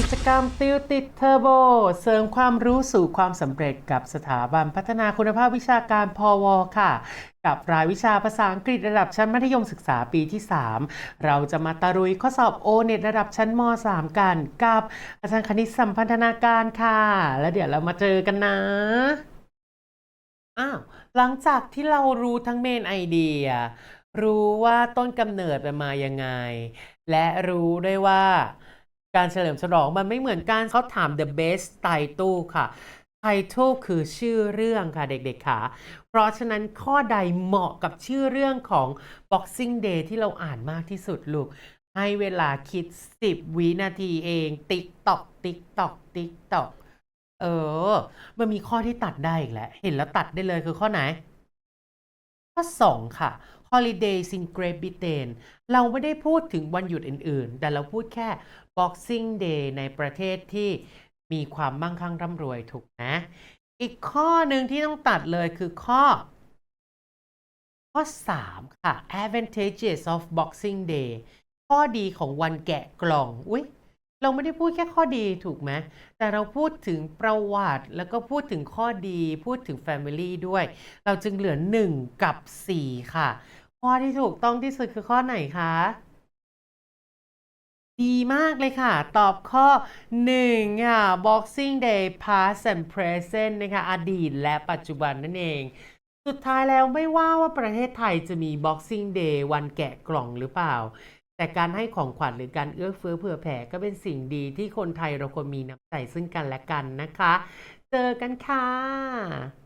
กิจกรรมติวติดเทอร์โบ เสริมความรู้สู่ความสำเร็จกับสถาบันพัฒนาคุณภาพวิชาการพอวค่ะ กับรายวิชาภาษาอังกฤษระดับชั้นมัธยมศึกษาปีที่ 3 เราจะมาตะรุยข้อสอบโอเน็ตระดับชั้นม .3 กันกับอาจารย์คณิตสัมพันธนาการค่ะ แล้วเดี๋ยวเรามาเจอกันนะอ้าวหลังจากที่เรารู้ทั้งเมนไอเดีย รู้ว่าต้นกำเนิดมันมายังไง และรู้ด้วยว่า การเฉลิมฉลองมันไม่เหมือนกันเขาถาม the best title ค่ะ title คือชื่อเรื่องค่ะเด็กๆค่ะ เพราะฉะนั้นข้อใดเหมาะกับชื่อเรื่องของ Boxing Day ที่เราอ่านมากที่สุดลูก ให้เวลาคิด 10 วินาทีเอง ติ๊กตอก ติ๊กตอก ติ๊กตอก เออ มันมีข้อที่ตัดได้อีกแล้ว เห็นแล้วตัดได้เลยคือข้อไหน ข้อ 2 ค่ะ Holidays in Great Britain เราไม่ได้พูดถึงวันหยุดอื่น ๆ แต่เราพูดแค่ Boxing Day ในประเทศที่มีความมั่งคั่งร่ำรวยถูกนะ อีกข้อหนึ่งที่ต้องตัดเลยคือข้อ ข้อ 3 ค่ะ Advantages of Boxing Day ข้อดีของวันแกะกล่อง อุ๊ย เราไม่ได้พูดแค่ข้อดีถูกไหมแต่เราพูดถึงประวัติ แล้วก็พูดถึงข้อดี พูดถึง Family ด้วย เราจึงเหลือ 1 กับ 4 ค่ะ ข้อที่ถูกต้องที่สุดคือข้อไหนคะดีมากเลยค่ะ ตอบข้อ 1 ค่ะ Boxing Day past and present นะคะ อดีตและปัจจุบันนั่นเอง สุดท้ายแล้วไม่ว่าว่าประเทศไทยจะมี Boxing Day วันแกะกล่องหรือเปล่า แต่การให้ของขวัญหรือการเอื้อเฟื้อเผื่อแผ่ก็เป็นสิ่งดีที่คนไทยเราควรมีน้ำใจซึ่งกันและกันนะคะ เจอกันค่ะ